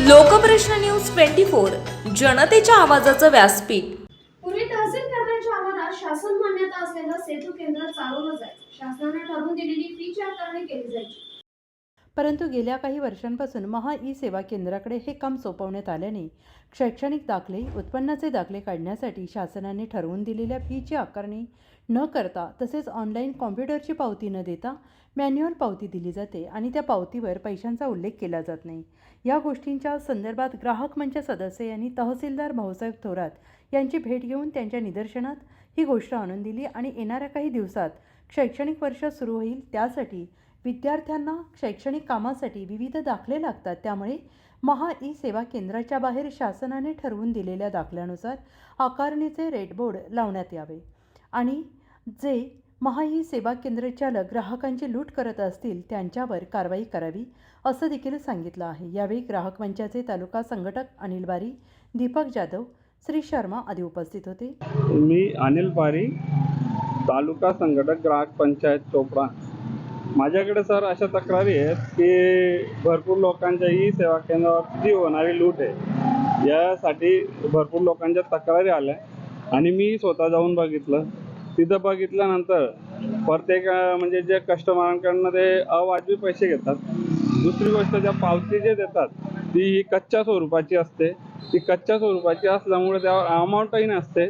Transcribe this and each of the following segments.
Lokprashna news twenty four जनतेच्या आवाजाचं व्यासपीठ. पूर्वी तहसील आवारात शासन मान्यता असलेलं सेतू केंद्र चालवलं जायचं. शासनाने ठरवून दिलेली फीची आकारणी केली जायची. परंतु गेल्या काही वर्षांपासून महा ई सेवा केंद्राकडे हे काम सोपवण्यात आल्याने शैक्षणिक दाखले उत्पन्नाचे दाखले काढण्यासाठी शासनाने ठरवून दिलेल्या फीची आकारणी न करता तसेच ऑनलाईन कॉम्प्युटरची पावती न देता मॅन्युअल पावती दिली जाते आणि त्या पावतीवर पैशांचा उल्लेख केला जात नाही. या गोष्टींच्या संदर्भात ग्राहक मंच सदस्य यांनी तहसीलदार भाऊसाहेब थोरात यांची भेट घेऊन त्यांच्या निदर्शनात ही गोष्ट आणून दिली आणि येणाऱ्या काही दिवसात शैक्षणिक वर्ष सुरू होईल त्यासाठी विद्यार्थ्यांना शैक्षणिक कामासाठी विविध दाखले लागतात. त्यामुळे महा ई सेवा केंद्राच्या बाहेर शासनाने ठरवून दिलेल्या दाखल्यानुसार आकारणीचे रेडबोर्ड लावण्यात यावे. आणि जे महा ई सेवा केंद्र चालक ग्राहकांची लूट करत असतील त्यांच्यावर कारवाई करावी असं देखील सांगितलं आहे. यावेळी ग्राहक मंचाचे तालुका संघटक अनिल बारी दीपक जाधव श्री शर्मा आदी उपस्थित होते. मी अनिल बारी तालुका संघटक ग्राहक पंचायत चोपडा. माझ्याकडे सर अशा तक्रारी आहेत की भरपूर लोकांच्या ई सेवा केंद्रावर जी होणारी लूट आहे. यासाठी भरपूर लोकांच्या तक्रारी आल्या आणि मी स्वतः जाऊन बघितलं. तिथं बघितल्यानंतर प्रत्येक म्हणजे जे कस्टमरांकडनं ते अवाजवी पैसे घेतात. दुसरी गोष्ट ज्या पावती जे देतात ती ही कच्च्या स्वरूपाची असते. ती कच्च्या स्वरूपाची असल्यामुळे त्यावर अमाऊंटही नसते.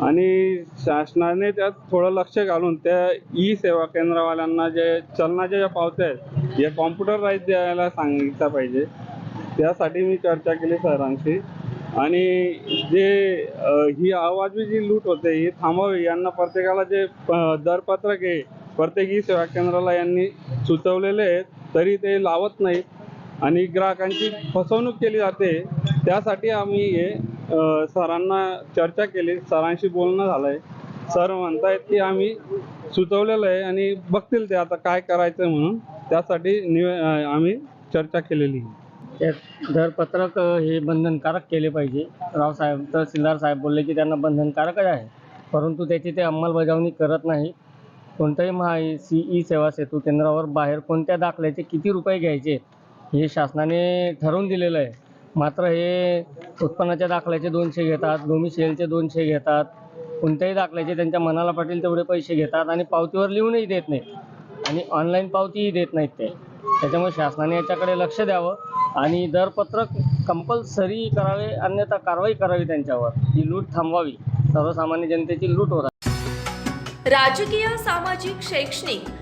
आणि शासनाने त्यात थोडं लक्ष घालून त्या ई सेवा केंद्रवाल्यांना जे चलनाच्या ज्या पावत्या आहेत या कॉम्प्युटराईज द्यायला सांगितलं पाहिजे. त्यासाठी मी चर्चा केली सरांशी. आणि जे ही आवाजवी जी लूट होते ही थांबावी यांना प्रत्येकाला जे प- दरपत्रक आहे प्रत्येक ई सेवा केंद्राला यांनी सुचवलेले आहेत तरी ते लावत नाहीत. आणि ग्राहकांची फसवणूक केली जाते त्यासाठी आम्ही हे सरांना चर्चा केली. सरांशी बोलणं झालं आहे सर म्हणतायत की आम्ही सुचवलेलं आहे आणि बघतील ते आता काय करायचं म्हणून. त्यासाठी निवे आम्ही चर्चा केलेली त्यात दरपत्रक हे बंधनकारक केले पाहिजे. रावसाहेब तहसीलदार साहेब बोलले की त्यांना बंधनकारकच आहे. परंतु त्याची ते अंमलबजावणी करत नाही. कोणत्याही महा सी ई सेवा सेतू केंद्रावर बाहेर कोणत्या दाखल्याचे किती रुपये घ्यायचे हे शासनाने ठरवून दिलेलं आहे. मात्र हे उत्पन्नाच्या दाखल्याचे दोनशे घेतात डोमिसेलचे दोनशे घेतात. कोणत्याही दाखल्याचे त्यांच्या मनाला पाटील तेवढे पैसे घेतात आणि पावतीवर लिहूनही देत नाहीत. आणि ऑनलाईन पावतीही देत नाहीत ते. त्याच्यामुळे शासनाने याच्याकडे लक्ष द्यावं आणि दरपत्रक कंपल्सरी करावे अन्यथा कारवाई करावी त्यांच्यावर. ही लूट थांबवावी. सर्वसामान्य जनतेची लूट होत राजकीय सामाजिक शैक्षणिक